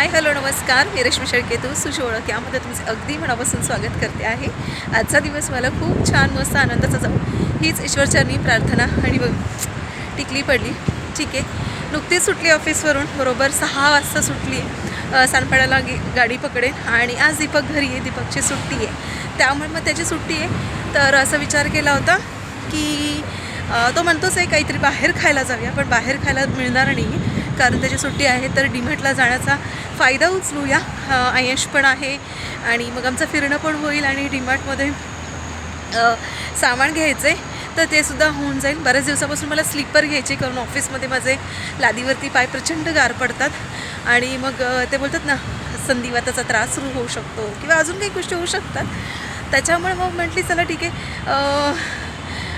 Hi hello नमस्कार. मी Rashmi शेळकेतू sushi ओळख. यामध्ये तुमचे अगदी मनापासून स्वागत करते आहे. आजचा दिवस मला खूप छान मस्त आनंदाचा जाऊ. हीच ईश्वरचरणी प्रार्थना. आणि बघ टिकली पडली. ठीक आहे. नुकतीच सुटली ऑफिसवरून. बरोबर सहा वाजता सुटली. अ, सानपाड्याला गे गाडी पकडेन. आणि आज दीपक घरी आहे. दीपकची सुट्टी आहे. त्यामुळे मग त्याची सुट्टी आहे. तर असा विचार केला होता की तो म्हणतोच आहे काहीतरी बाहेर खायला जाऊया. पण बाहेर खायला मिळणार नाही. कारण त्याची सुट्टी आहे तर डीमार्टला जाण्याचा फायदा उचलूया आयश पण आहे आणि मग आमचं फिरणं पण होईल आणि डीमार्टमध्ये सामान घ्यायचं आहे तर ते सुद्धा होऊन जाईल. बऱ्याच दिवसापासून मला स्लीपर घ्यायचे कारण ऑफिसमध्ये माझे लादीवरती पाय प्रचंड गार पडतात. आणि मग ते बोलतात ना संधिवाताचा त्रास सुरू होऊ शकतो किंवा अजून काही गोष्टी होऊ शकतात. त्याच्यामुळे मग म्हटली चला ठीक आहे.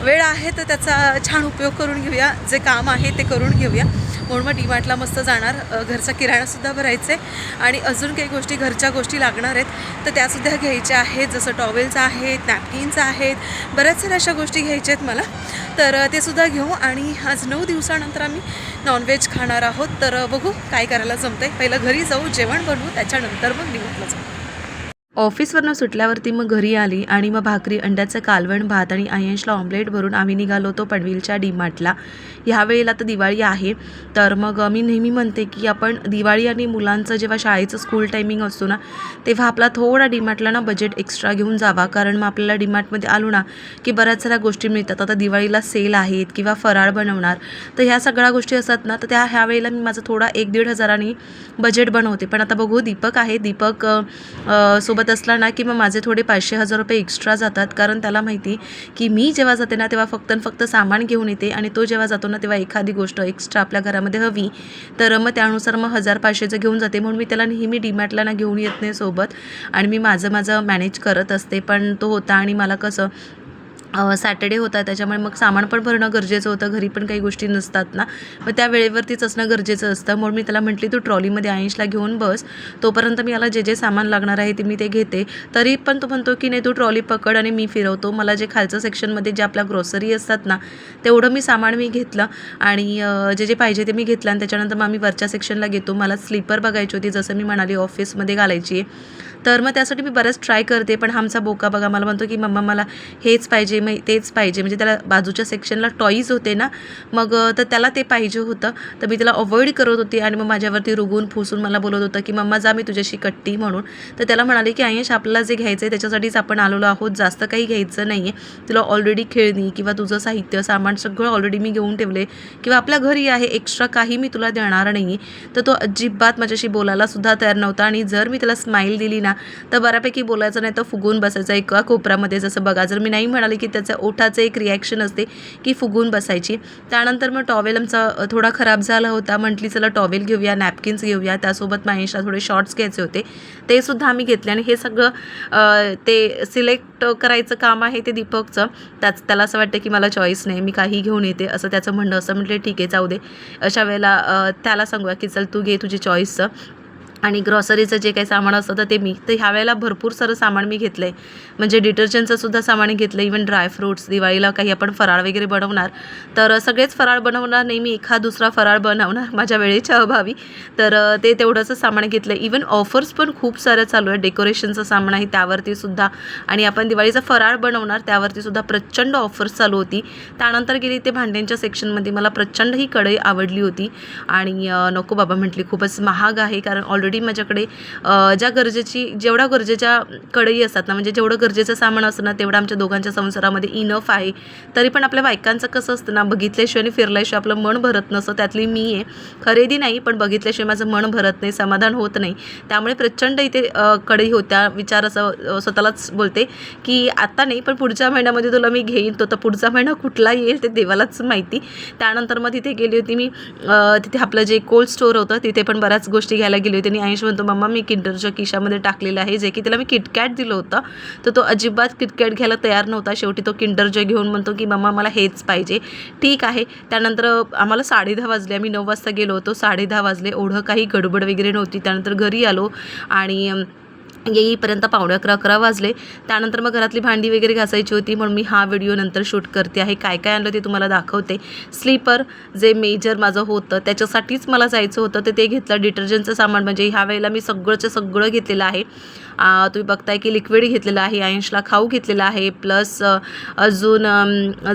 वेळ आहे तर त्याचा छान उपयोग करून घेऊया. जे काम आहे ते करून घेऊया. म्हणून मग डीमार्टला मस्त जाणार. घरचा किराणासुद्धा भरायचा आहे. आणि अजून काही गोष्टी घरच्या गोष्टी लागणार आहेत. तर त्यासुद्धा घ्यायच्या आहेत. जसं टॉवेल्स आहेत नॅपकिन्स आहेत. बऱ्याच साऱ्या अशा गोष्टी घ्यायच्या आहेत मला. तर ते सुद्धा घेऊ. आणि आज नऊ दिवसानंतर आम्ही नॉनव्हेज खाणार आहोत. तर बघू काय करायला जमतं आहे पहिलं घरी जाऊ जेवण बनवू त्याच्यानंतर मग डीमार्टला जाऊ. ऑफिसवरनं सुटल्यावरती मग घरी आली आणि मग भाकरी अंड्याचं कालवण भात आणि आयंशला ऑमलेट भरून आम्ही निघालो होतो पनवेलच्या डीमार्टला. ह्या वेळेला तर दिवाळी आहे. तर मग मी नेहमी म्हणते की आपण दिवाळी आणि मुलांचं जेव्हा शाळेचं स्कूल टायमिंग असतो ना तेव्हा आपला थोडा डीमार्टला ना बजेट एक्स्ट्रा घेऊन जावा. कारण मग आपल्याला डीमार्टमध्ये आलो ना की बऱ्याच साऱ्या गोष्टी मिळतात. आता दिवाळीला सेल आहेत किंवा फराळ बनवणार. तर ह्या सगळ्या गोष्टी असतात ना तर त्या ह्या वेळेला मी माझं थोडा एक दीड हजारांनी बजेट बनवते. पण आता बघू दीपक आहे. दीपक सोबत असला ना की मग माझे थोडे पाचशे हजार रुपये एक्स्ट्रा जातात. कारण त्याला माहिती की मी जेव्हा जाते ना तेव्हा फक्त आणि फक्त सामान घेऊन येते आणि तो जेव्हा जातो ना तेव्हा एखादी गोष्ट एक्स्ट्रा आपल्या घरामध्ये हवी तर मग त्यानुसार मग हजार पाचशेचं घेऊन जाते. म्हणून मी त्याला नेहमी डीमॅटला ना घेऊन येत नाही सोबत. आणि मी माझं माझं मॅनेज करत असते. पण तो होता आणि मला कसं सॅटर्डे होता त्याच्यामुळे मग सामान पण भरणं गरजेचं होतं घरी पण काही गोष्टी नसतात ना. मग त्या वेळेवरतीच असणं गरजेचं असतं. म्हणून मी त्याला म्हटली तू ट्रॉलीमध्ये आईशला घेऊन बस. तोपर्यंत मी याला जे जे सामान लागणार आहे ते मी ते घेते. तरी पण तो म्हणतो की नाही तू ट्रॉली पकड आणि मी फिरवतो. मला जे खालचं सेक्शनमध्ये जे आपल्या ग्रॉसरी असतात ना तेवढं मी सामान मी घेतलं आणि जे जे पाहिजे ते मी घेतलं आणि त्याच्यानंतर मग आम्ही वरच्या सेक्शनला घेतो मला स्लीपर बघायची होती जसं मी म्हणाली ऑफिसमध्ये घालायची आहे. तर मग त्यासाठी मी बऱ्याच ट्राय करते. पण आमचा बोका बघा मला म्हणतो की मम्मा मला हेच पाहिजे मग तेच पाहिजे. म्हणजे त्याला बाजूच्या सेक्शनला टॉईज होते ना मग तर त्याला ते पाहिजे होतं. तर मी त्याला अवॉइड करत होती आणि मग माझ्यावरती रुगून फुसून मला बोलत होतं की मम्मा जा मी तुझ्याशी कट्टी म्हणून. तर त्याला म्हणाले की आयश आपल्याला जे घ्यायचं आहे त्याच्यासाठीच आपण आलेलो आहोत. जास्त काही घ्यायचं नाही आहे तुला ऑलरेडी खेळणी किंवा तुझं साहित्य सामान सगळं ऑलरेडी मी घेऊन ठेवले किंवा आपल्या घरी आहे एक्स्ट्रा काही मी तुला देणार नाही तर तो अजिबात माझ्याशी बोलायला सुद्धा तयार नव्हता. आणि जर मी त्याला स्माईल दिली ना तर बऱ्यापैकी बोलायचं नाही तर फुगून बसायचं. एका कोपऱ्यामध्ये जसं बघा जर मी नाही म्हणाले की त्याचं ओठाचं एक रिॲक्शन असते की फुगून बसायची. त्यानंतर मग टॉवेल आमचा थोडा खराब झाला होता. म्हटली चला टॉवेल घेऊया नॅपकिन्स घेऊया. त्यासोबत महेशला थोडे शॉर्ट्स घ्यायचे होते. ते सुद्धा आम्ही घेतले आणि हे सगळं ते सिलेक्ट करायचं काम आहे ते दीपकचं. त्याच त्याला असं वाटतं की मला चॉईस नाही मी काही घेऊन येते असं त्याचं म्हणणं. असं म्हटलं ठीक आहे जाऊ दे. अशा वेळेला त्याला सांगूया की चल तू घे तुझी चॉईसचं आणि ग्रॉसरीचं जे काही सामान असतं तर ते मी तर ह्या वेळेला भरपूर सारं सामान मी घेतलं आहे म्हणजे डिटर्जंटचं सुद्धा सामान घेतलं इवन ड्रायफ्रूट्स दिवाळीला काही आपण फराळ वगैरे बनवणार. तर सगळेच फराळ बनवणार नाही मी एखाद दुसरा फराळ बनवणार माझ्या वेळेच्या अभावी. तर ते तेवढंचं सामान घेतलं इवन ऑफर्स पण खूप साऱ्या चालू आहे डेकोरेशनचं सामान आहे त्यावरती सुद्धा. आणि आपण दिवाळीचा फराळ बनवणार त्यावरती सुद्धा प्रचंड ऑफर्स चालू होती. त्यानंतर गेली ते भांड्यांच्या सेक्शनमध्ये मला प्रचंड ही कढई आवडली होती. आणि नको बाबा म्हटली खूपच महाग आहे कारण ऑलरेडी माझ्याकडे ज्या गरजेची जेवढ्या गरजेच्या कढई असतात ना म्हणजे जेवढं गरजेचं सामान असतं ना तेवढं आमच्या दोघांच्या संसारामध्ये इनफ आहे. तरी पण आपल्या बायकांचं कसं असतं ना बघितल्याशिवाय आणि फिरल्याशिवाय आपलं मन भरत नसतं. त्यातली मी आहे. खरेदी नाही पण बघितल्याशिवाय माझं मन भरत नाही समाधान होत नाही. त्यामुळे प्रचंड इथे कढई होत्या. विचार असं स्वतःलाच बोलते की आता नाही पण पुढच्या महिन्यामध्ये तुला मी घेईन. तो तर पुढचा महिना कुठला येईल ते देवालाच माहिती. त्यानंतर मग तिथे गेली होती मी तिथे आपलं जे कोल्ड स्टोअर होतं तिथे पण बऱ्याच गोष्टी घ्यायला गेली होती. आणि आयुष म्हणतो मम्मा मी किंडरच्या खिशामध्ये टाकलेलं आहे जे की त्याला मी किटकॅट दिलं होतं. तर तो अजिबात किटकॅट घ्यायला तयार नव्हता. शेवटी तो किंडर जे घेऊन म्हणतो की मम्मा मला हेच पाहिजे. ठीक आहे. त्यानंतर आम्हाला साडे दहा वाजले. आम्ही नऊ वाजता गेलो होतो. साडे दहा वाजले. एवढं काही गडबड वगैरे नव्हती. त्यानंतर घरी आलो आणि म्हणजे येईपर्यंत पावणे अकरा अकरा वाजले. त्यानंतर मग घरातली भांडी वगैरे घासायची होती. म्हणून मी हा व्हिडिओ नंतर शूट करते आहे. काय काय आणलं ते तुम्हाला दाखवते. स्लीपर जे मेजर माझं होतं त्याच्यासाठीच मला जायचं होतं. तर ते घेतलं. डिटर्जंटचं सामान म्हणजे ह्या वेळेला मी सगळंचं सगळं घेतलेलं आहे. तुम्ही बघताय की लिक्विड घेतलेलं आहे. आयंशला खाऊ घेतलेला आहे. प्लस अजून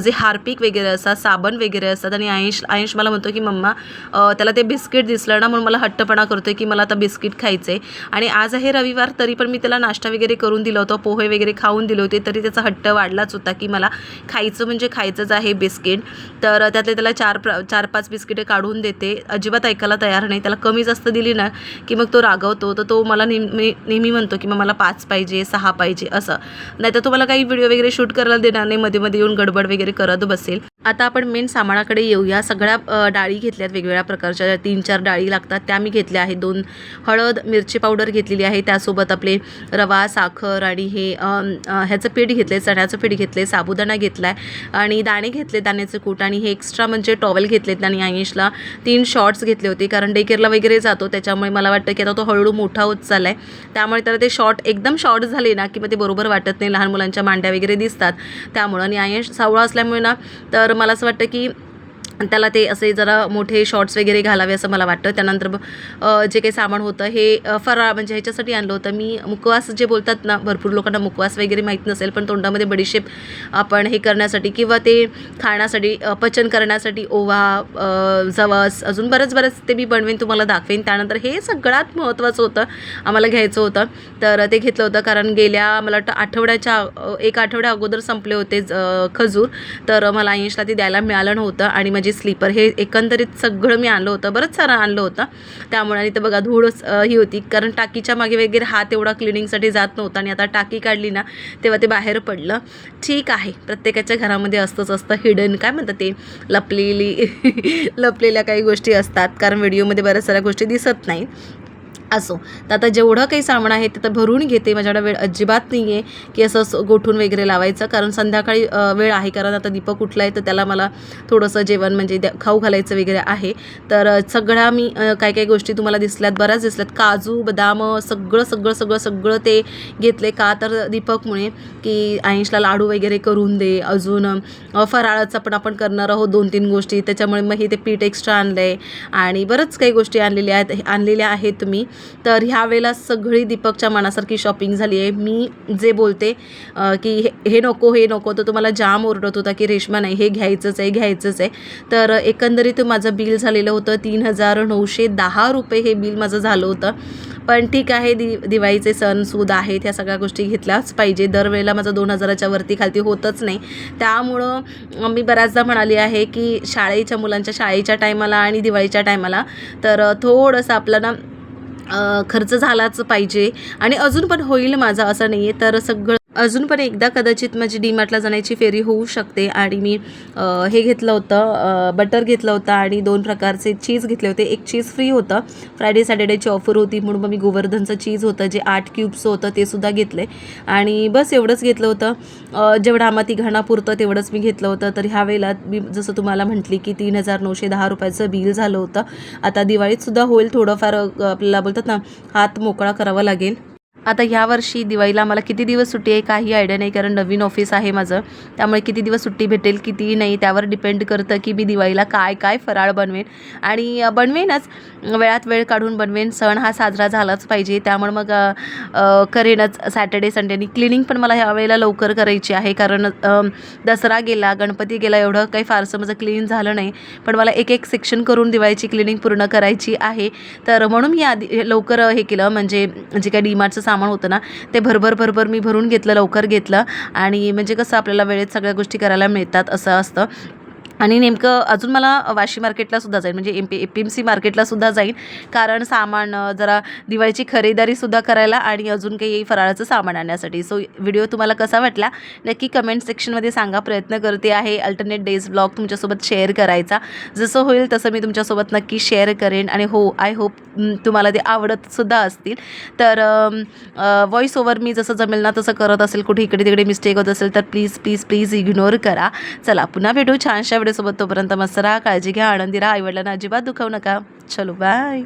जे हार्पिक वगैरे असतात साबण वगैरे असतात आणि आयंश आयंश मला म्हणतो की मम्मा त्याला ते बिस्किट दिसलं ना म्हणून मला हट्टपणा करतोय की मला आता बिस्किट खायचं आहे आणि आज आहे रविवार तरी पण मी त्याला नाश्ता वगैरे करून दिला होता पोहे वगैरे खाऊन दिले होते तरी त्याचा हट्ट वाढलाच होता की मला खायचं म्हणजे खायचंच आहे बिस्किट. तर त्यातले त्याला चार प्र चार पाच बिस्किटे काढून देते. अजिबात ऐकायला तयार नाही. त्याला कमी जास्त दिली ना की मग तो रागवतो. तर तो मला नेहमी नेहमी म्हणतो की मग मला पाच पाहिजे सहा पाहिजे असं. नाही तर तुम्हाला काही व्हिडिओ वगैरे शूट करायला देणार नाही. मध्ये मध्ये येऊन गडबड वगैरे करत बसेल. आता आपण मेन सामानाकडे येऊया. सगळ्या डाळी घेतल्यात वेगवेगळ्या प्रकारच्या. तीन चार डाळी लागतात त्या मी घेतल्या आहेत. दोन हळद मिरची पावडर घेतलेली आहे. त्यासोबत आपले रवा साखर आणि हे ह्याचं पीठ घेतले चण्याचं पीठ घेतले साबुदाणा घेतला आहे आणि दाणे घेतले दाण्याचं कूट. आणि हे एक्स्ट्रा म्हणजे टॉवेल घेतलेत आणि आयुषला तीन शॉर्ट्स घेतले होते कारण डेकेअरला वगैरे जातो. त्याच्यामुळे मला वाटतं की आता तो हळूहळू मोठा होत चालला आहे त्यामुळे त्याला ते शॉर्ट एकदम शॉर्ट झाले ना की मग ते बरोबर वाटत नाही. लहान मुलांच्या मांड्या वगैरे दिसतात त्यामुळं. आणि आयुष सावळा असल्यामुळे ना तर तर मला असं वाटतं की त्याला ते असे जरा मोठे शॉर्ट्स वगैरे घालावे असं मला वाटतं. त्यानंतर जे काही सामान होतं हे फराळ म्हणजे ह्याच्यासाठी आणलं होतं. मी मुकवास जे बोलतात ना भरपूर लोकांना मुकवास वगैरे माहीत नसेल पण तोंडामध्ये बडीशेप आपण हे करण्यासाठी किंवा ते खाण्यासाठी पचन करण्यासाठी ओवा जवस अजून बरंच बरंच ते मी बनवेन तुम्हाला दाखवेन. त्यानंतर हे सगळ्यात महत्त्वाचं होतं आम्हाला घ्यायचं होतं. तर ते घेतलं होतं कारण गेल्या मला वाटतं आठवड्याच्या एक आठवड्या अगोदर संपले होते ज- खजूर. तर मला ऐंशला ते द्यायला मिळालं नव्हतं आणि माझी स्लीपर. हे एकंदरीत सगळं मी आणलं होतं. बरंच सारं आणलं होतं. त्यामुळे आणि तर बघा धूळच ही होती. कारण टाकीच्या मागे वगैरे हात एवढा क्लिनिंगसाठी जात नव्हता आणि आता टाकी काढली ना तेव्हा ते बाहेर पडलं. ठीक आहे. प्रत्येकाच्या घरामध्ये असतंच असतं हिडन काय म्हणतात ते? लपलेली लपलेल्या काही गोष्टी असतात. कारण व्हिडिओमध्ये बऱ्याच साऱ्या गोष्टी दिसत नाहीत. असो. तर आता जेवढं काही सामान आहे ते तर भरून घेते. माझ्याकडे वेळ अजिबात नाही आहे की असं गोठून वगैरे लावायचं. कारण संध्याकाळी वेळ आहे. कारण आता दीपक उठला आहे तर त्याला मला थोडंसं जेवण म्हणजे खाऊ घालायचं वगैरे आहे. तर सगळ्या मी काही काय काय गोष्टी तुम्हाला दिसल्यात. बऱ्याच दिसल्यात. काजू बदाम सगळं सगळं सगळं सगळं ते घेतले का तर दीपकमुळे की आईशला लाडू वगैरे करून दे. अजून फराळाचं पण आपण करणार आहोत दोन तीन गोष्टी. त्याच्यामुळे मग हे ते पीठ एक्स्ट्रा आणलं आहे आणि बरंच काही गोष्टी आणलेल्या आहेत हे- आणलेल्या आहेत तुम्ही. तर ह्या वेळेला सगळी दीपकच्या मनासारखी शॉपिंग झाली आहे. मी जे बोलते की हे हे नको हे नको तर तुम्हाला जाम ओरडत होता की रेश्मा नाही हे घ्यायचंच आहे घ्यायचंच आहे. तर एकंदरीत माझं बिल झालेलं होतं तीन हजार नऊशे दहा रुपये हे बिल माझं झालं होतं. पण ठीक आहे दि दिवाळीचे सण सूद आहेत ह्या सगळ्या गोष्टी घेतल्याच पाहिजे. दरवेळेला माझं दोन हजाराच्या वरती खालती होतच नाही. त्यामुळं मी बऱ्याचदा म्हणाली आहे की शाळेच्या मुलांच्या शाळेच्या टायमाला आणि दिवाळीच्या टायमाला तर थोडंसं आपलं ना खर्च झालाच पाहिजे. आणि अजून पण होईल माझा असं नाही आहे तर सगळं अजून पण एकदा कदाचित माझी डीमार्टला जाण्याची फेरी होऊ शकते आणि मी हे घेतलं होतं बटर घेतलं होतं आणि दोन प्रकारचे चीज घेतले होते. एक चीज फ्री होतं. फ्रायडे सॅटर्डेची ऑफर होती. म्हणून मग मी गोवर्धनचं चीज होतं जे आठ क्यूब्सचं होतं ते सुद्धा घेतले. आणि बस एवढंच घेतलं होतं. जेवढं आम्हा ती पुरतं तेवढंच मी घेतलं होतं. तर ह्या वेळेला मी जसं तुम्हाला म्हटली की तीन हजार नऊशे दहा रुपयाचं बिल झालं होतं. आता दिवाळीतसुद्धा होईल थोडंफार आपल्याला बोलतात ना हात मोकळा करावा लागेल. आता ह्या वर्षी दिवाळीला मला किती दिवस सुट्टी आहे काही आयडिया नाही कारण नवीन ऑफिस आहे माझं. त्यामुळे किती दिवस सुट्टी भेटेल किती नाही त्यावर डिपेंड करतं की मी दिवाळीला काय काय फराळ बनवेन. आणि बनवेनच. वेळात वेळ काढून बनवेन. सण हा साजरा झालाच पाहिजे. त्यामुळे मग करेनच. सॅटर्डे संडेनी क्लिनिंग पण मला ह्या वेळेला लवकर करायची आहे. कारण दसरा गेला गणपती गेला एवढं काही फारसं माझं क्लीन झालं नाही. पण मला एक एक सेक्शन करून दिवाळीची क्लिनिंग पूर्ण करायची आहे. तर म्हणून मी आधी लवकर हे केलं. म्हणजे जे काही डीमार्टचं सामान होतं ना ते भरभर भरभर मी भरून घेतलं लवकर घेतलं. आणि म्हणजे कसं आपल्याला वेळेत सगळ्या गोष्टी करायला मिळतात असं असतं. आणि नेमकं अजून मला वाशी मार्केटला सुद्धा जाईल म्हणजे M P A P M C मार्केटला सुद्धा जाईल कारण सामान जरा दिवाळीची खरेदारीसुद्धा करायला आणि अजून काही फराळाचं सामान आणण्यासाठी. सो व्हिडिओ तुम्हाला कसा वाटला? नक्की कमेंट सेक्शनमध्ये सांगा. प्रयत्न करते आहे अल्टरनेट डेज ब्लॉग तुमच्यासोबत शेअर करायचा. जसं होईल तसं मी तुमच्यासोबत नक्की शेअर करेन. आणि हो आय होप तुम्हाला ते आवडतसुद्धा असतील. तर व्हॉइस ओवर मी जसं जमेल ना तसं करत असेल. कुठे इकडे तिकडे मिस्टेक होत असेल तर प्लीज प्लीज प्लीज इग्नोर करा. चला पुन्हा भेटू. छानशा व्हिडिओसोबत तोपर्यंत मस्त राहा काळजी घ्या आनंदी राहा. आईवडिलांना अजिबात दुखवू नका. चलो बाय